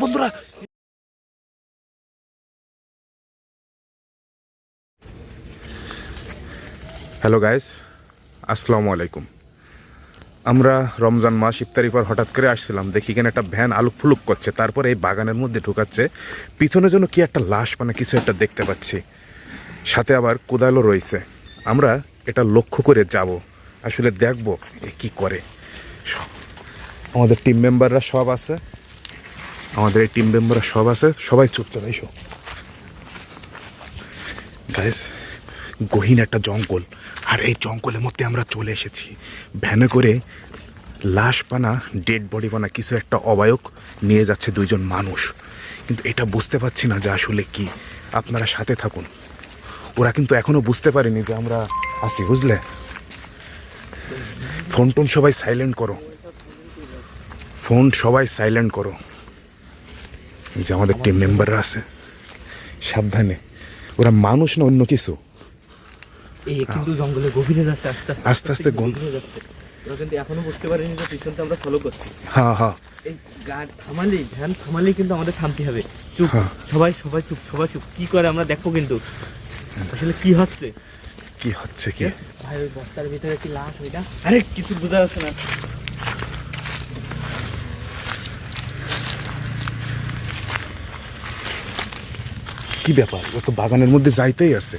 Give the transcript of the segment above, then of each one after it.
বন্ধুরা। Hello guys আসসালামু আলাইকুম। আমরা রমজান মাস ইফতারি পর হঠাৎ করে আসছিলাম দেখি এখানে একটা ভ্যান আলুক ফুলুক করছে তারপরে এই বাগানের মধ্যে ঢুকাচ্ছে। পিছনে যেন কি একটা লাশ মানে কিছু একটা দেখতে পাচ্ছি। সাথে আবার কোদালও রয়েছে। আমরা এটা লক্ষ্য করে যাব। আসলে দেখব এ কি করে। আমাদের টিম মেম্বাররা সব আছে। আমাদের এই টিম মেম্বাররা সব আছে। সবাই চুপচাপ, এসো। গাইস গহীন একটা জঙ্গল। আর এই জঙ্গলের মধ্যে আমরা চলে এসেছি। ভ্যানে করে লাশ পানা ডেড বডি পানা কিছু একটা অবায়ক নিয়ে যাচ্ছে দুইজন মানুষ। কিন্তু এটা বুঝতে পারছি না যে আসলে কি। আপনারা সাথে থাকুন। ওরা কিন্তু এখনও বুঝতে পারেনি যে আমরা আছি বুঝলে? ফোন টোন সবাই সাইলেন্ট করো। ফোন সবাই সাইলেন্ট করো। যে আমাদের টিম মেম্বাররা আছে সাবধানে। ওরা মানুষ না অন্য কিছু? কিন্তু জঙ্গলে গভীরে যাচ্ছে আস্তে আস্তে ওরা কিন্তু এখনও বুঝতে পারেনি যে পিছনটা আমরা ফলো করছি। হ্যাঁ হ্যাঁ এই গাড়ি থামালি ভ্যান থামালি কিন্তু আমাদের থামতে হবে। চুপ। সবাই সবাই চুপ সবাই চুপ। কি করে আমরা দেখব কিন্তু? আসলে কি হচ্ছে? কি হচ্ছে কি? ভাই ওই বস্তার ভিতরে কি লাশ ওইটা? আরে কিছু বোঝা যাচ্ছে না। কি ব্যাপার? ও তো বাগানের মধ্যে যাইতেই আছে।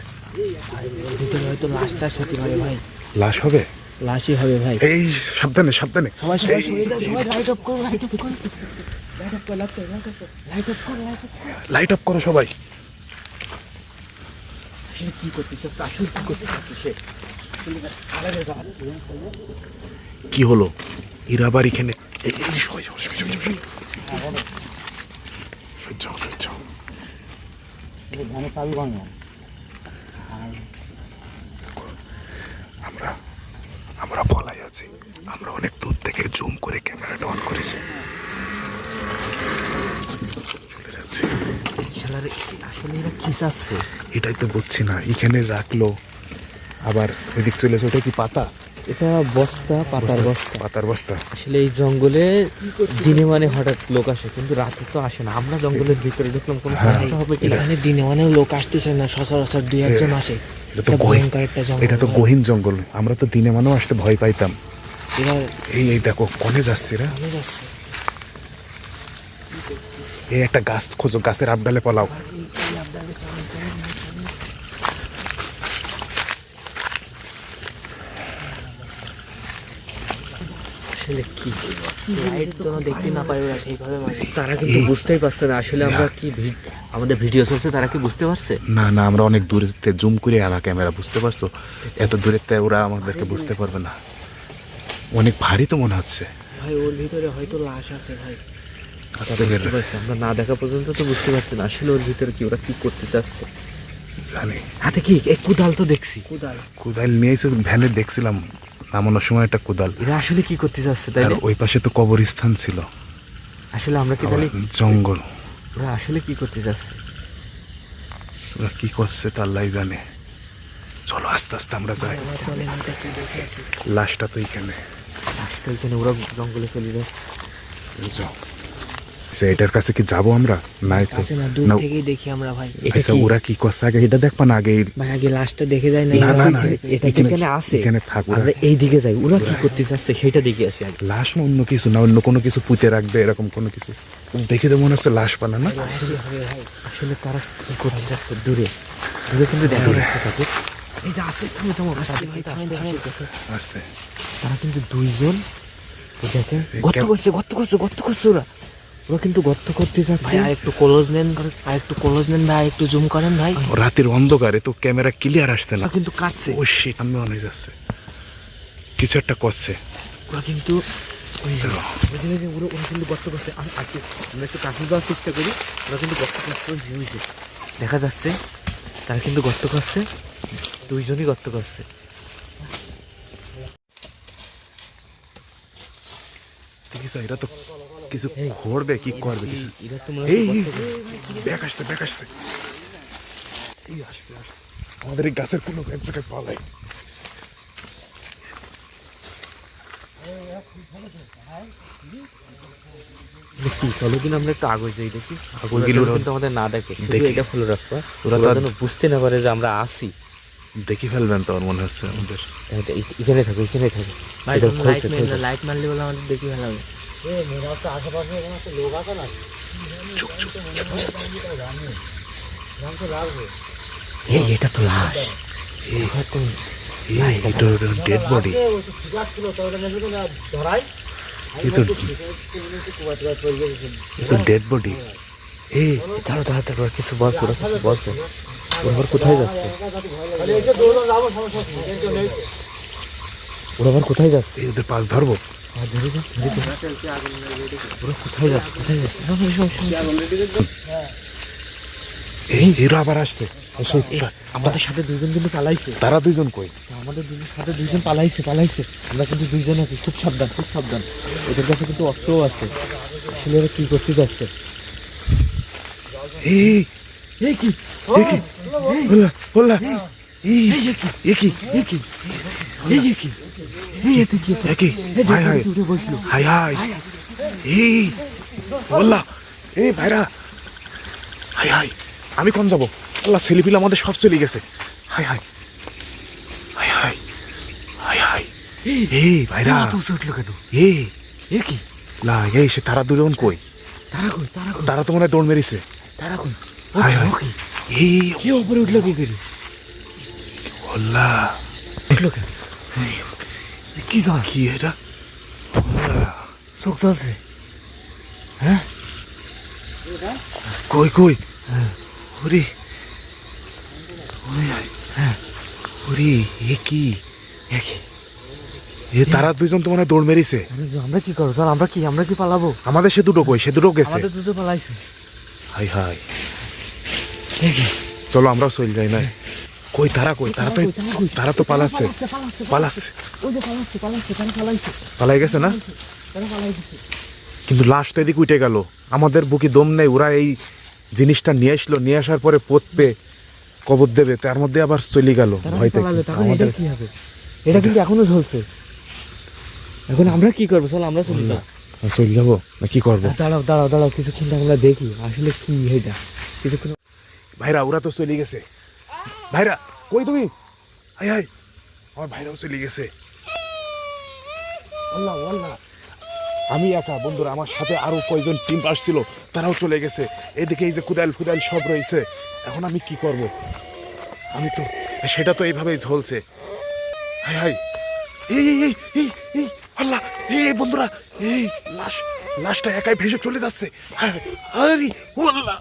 ভিতরে হয়তো লাশটা সাথে পারে ভাই। লাশ হবে? লাশই হবে ভাই। এই সাবধানে সাবধানে। সবাই সবাই সবাই লাইট অফ করো লাইট অফ করো। লাইট অফ করো লাইট অফ করো লাইট অফ করো সবাই। আসলে কি করতে চাচ্ছে আসলে কি করতে চাচ্ছে সে কি হলো? এরা আবার এখানে আমরা আমরা বলাই আছি। আমরা অনেক দূর থেকে জুম করে ক্যামেরাটা অন করেছি চলে যাচ্ছে শালারে আসলে এরা কি চাচ্ছে? এটাই তো বুঝছি না এখানে রাখল। আবার ওইদিক চলে ওটা কি পাতা? এটা বস্তা পাতার বস্তা পাতার বস্তা। আসলে এই জঙ্গলে দিনে মানে হঠাৎ লোক আসে কিন্তু রাতে তো আসে না। আমরা জঙ্গলের ভিতরে ঢুকলাম কোনো হ্যাঁ, সমস্যা হবে কি এখানে দিনে অনেক লোক আসতেছে না সচরাচর দুই একজন আসে। এটা তো ভয়ঙ্কর একটা জঙ্গল। এটা তো। গহীন জঙ্গল। আমরা তো দিনে মানেও আসতে ভয় পাইতাম। এবার এই এই দেখো কনে যাচ্ছে রে ভালো যাচ্ছে। এই একটা গাছ খোঁজো গাছের আপডালে পলাও। আসলে কি লাইট যেন দেখতে না পায় ওরা সেইভাবে তারা কিন্তু বুঝতেই পারছে না আসলে আমরা কি আমাদের ভিডিও চলছে তারা কি বুঝতে পারছে? না না আমরা অনেক জুম করে আনা ক্যামেরা বুঝতে পারছ? এত ওরা আমাদেরকে বুঝতে পারবে না। অনেক ভারী তো মনে হচ্ছে। ভাই ওর ভিতরে হয়তো লাশ আছে ভাই আস্তে বের বুঝতে পারছি আমরা না দেখা পর্যন্ত তো বুঝতে পারছি না। আসলে ওর ভিতরে কি ওরা কি করতে চাচ্ছে? জানি। হাতে কি? এই কুদাল তো দেখছি। কোদাল। কোদাল নিয়ে এসে ভ্যানে দেখছিলাম। নামানোর সময় একটা কোদাল। এরা আসলে কি করতে চাচ্ছে তাই না? ওই পাশে তো কবরস্থান ছিল। আসলে আমরা কি তাহলে জঙ্গল। ওরা আসলে কি করতে চাচ্ছে? ওরা কি করছে তা আল্লাহ জানে। চলো আস্তে আস্তে আমরা যাই। লাশটা তো এখানে। লাস্টটা ওইখানে ওরা জঙ্গলে চলে যাচ্ছে। আচ্ছা, এটার কাছে কি যাব আমরা? না তো। আছে না দূর না থেকেই দেখি আমরা ভাই। এটা আচ্ছা ওরা কি করছে? আগে এটা দেখবা না? আগে ভাই আগে লাশটা দেখে যায় না? না না এটা এখানে আছে। এখানে থাক ওরা। আমরা এই দিকে যাই। ওরা কি করতে চাচ্ছে সেটা দেখে আসি আগে। লাশ না অন্য কিছু না? অন্য কোনো কিছু পুঁতে রাখবে এরকম কোনো কিছু? দেখে তো মনে হচ্ছে লাশ পানা না? আসলে তারা কি করতে চাচ্ছে দূরে। দূরে কিন্তু দেখা যাচ্ছে তাদের। এই যে আস্তে থামো থামো। আসতে ভাই আস্তে। তারা কিন্তু দুইজন তো দেখেন। গর্ত করছে গর্ত করছে গর্ত করছে ওরা। ওরা কিন্তু গর্ত করতে ভাই আর একটু ক্লোজ নেন আর একটু ক্লোজ নেন ভাই আর একটু জুম করেন ভাই। রাতের অন্ধকারে তো ক্যামেরা ক্লিয়ার আসছে না। কিন্তু কাটছে ও শিট আমি মনে যাচ্ছে। কিছু একটা করছে। ওরা কিন্তু ওই যে ওই যে- ওরা ওরা কিন্তু গর্ত করছে। আর কি আমরা একটু কাছে যাওয়ার চেষ্টা করি। ওরা কিন্তু গর্ত করছে ওই যে, দেখা যাচ্ছে তারা কিন্তু গর্ত করছে। দুইজনই গর্ত করছে। দেখিস এরা তো কিছু ঘুরবে কি করবে কিছু? মনে এই। ব্যাগ আসছে ব্যাগ আসছে। এই আসছে আসছে। আমাদের এই গাছের কোনো এক জায়গায় পালাই চলো দিন আমরা একটু আগে যাই দেখি? আগে ওইগুলো গেলেও কিন্তু আমাদের না দেখে। দেখি। এটা রাখবা ওরা ওরা তো যেন বুঝতে না পারে যে আমরা আসি। দেখি ফেলবেন তো আমার মনে হচ্ছে আমাদের। এখানে থাকো এখানে থাকো। লাইট মারলে লাইট মারলে বলে আমাদের দেখি এই, এটা তো লাশ। এটা তো লাশ ডেড বডি তো ডেড বডি কিছু বলছে কিছু বলছে। কোথায় যাচ্ছে? ওরা আবার কোথায় যাচ্ছে? ওদের পাশ ধরবো। আর ধরে যা, ধরে যা। ওরা কোথায় যাচ্ছে কোথায় যাচ্ছে। এই এরা আবার আসছে। আমাদের সাথে দুজন কিন্তু পালাইছে। তারা দুইজন কই? আমাদের দুজন সাথে দুজন পালাইছে পালাইছে। আমরা কিন্তু দুইজন আছি খুব সাবধান খুব সাবধান। ওদের কাছে কিন্তু অস্ত্রও আছে। আসলে ওরা কি করতে যাচ্ছে? এই এই কি? এই কি? এই কি? এই কি? হাই হাই এই বললা এই ভাইরা। হাই হাই আমি কোন যাব। আল্লাহ ছেলেপিলে আমাদের সব চলে গেছে। Hi hi hi hi hi hi এই ভাইরা। উঠল কেন? এই এ কি? লা এই সে তারা দুজন কই? তারা কই? তারা কই? তারা তো মনে দৌড় মেরেছে। তারা কই? হাই হাই এই উপরে উঠল কি করে বললা উঠল কেন? কি জল কি এটা চোখ জ্বলছে হ্যাঁ কই কই হ্যাঁ ওরে এ কি এ তারা দুইজন তো মনে দৌড় মেরেছে। আমরা কি করব? স্যার আমরা কি আমরা কি পালাবো? আমাদের সে দুটো কই? সে দুটো গেছে। আমাদের দুটো পালাইছে। Hi hi. চলো আমরাও চল যাই না কই তারা কই? তারা তো তারা তো পালাচ্ছে। পালাচ্ছে। পালাই গেছে না? কিন্তু লাশ তো এদিকে উঠে গেল। আমাদের বুকি দম নেই ওরা এই জিনিসটা নিয়ে আসলো। নিয়ে আসার পরে পতবে কবর দেবে। তার মধ্যে আবার চলে গেল তখন এটা আমাদের কি হবে? এটা কিন্তু এখনও চলছে। এখন আমরা কি করব? চল আমরা চলে যাব। চলে যাব? না কি করব? দাঁড়াও দাঁড়াও দাঁড়াও কিছুক্ষণ আমরা দেখি। আসলে কি এটা? কিছুক্ষণ ভাইরা ওরা তো চলে গেছে। ভাইরা, কই তুমি? হাই হাই আমার ভাইরাও চলে গেছে। আল্লাহ আল্লাহ। আমি একা, বন্ধুরা, আমার সাথে আরও কয়জন টিম আসছিল, তারাও চলে গেছে। এদিকে এই যে কুদাল ফুদাল সব রয়েছে। এখন আমি কি করব? আমি তো, সেটা তো এইভাবেই ঝলছে। High hi. এই এই এই এই আল্লাহ, এই বন্ধুরা, এই, লাশ, লাশটা একাই ভেসে চলে যাচ্ছে। আরে, ও আল্লাহ।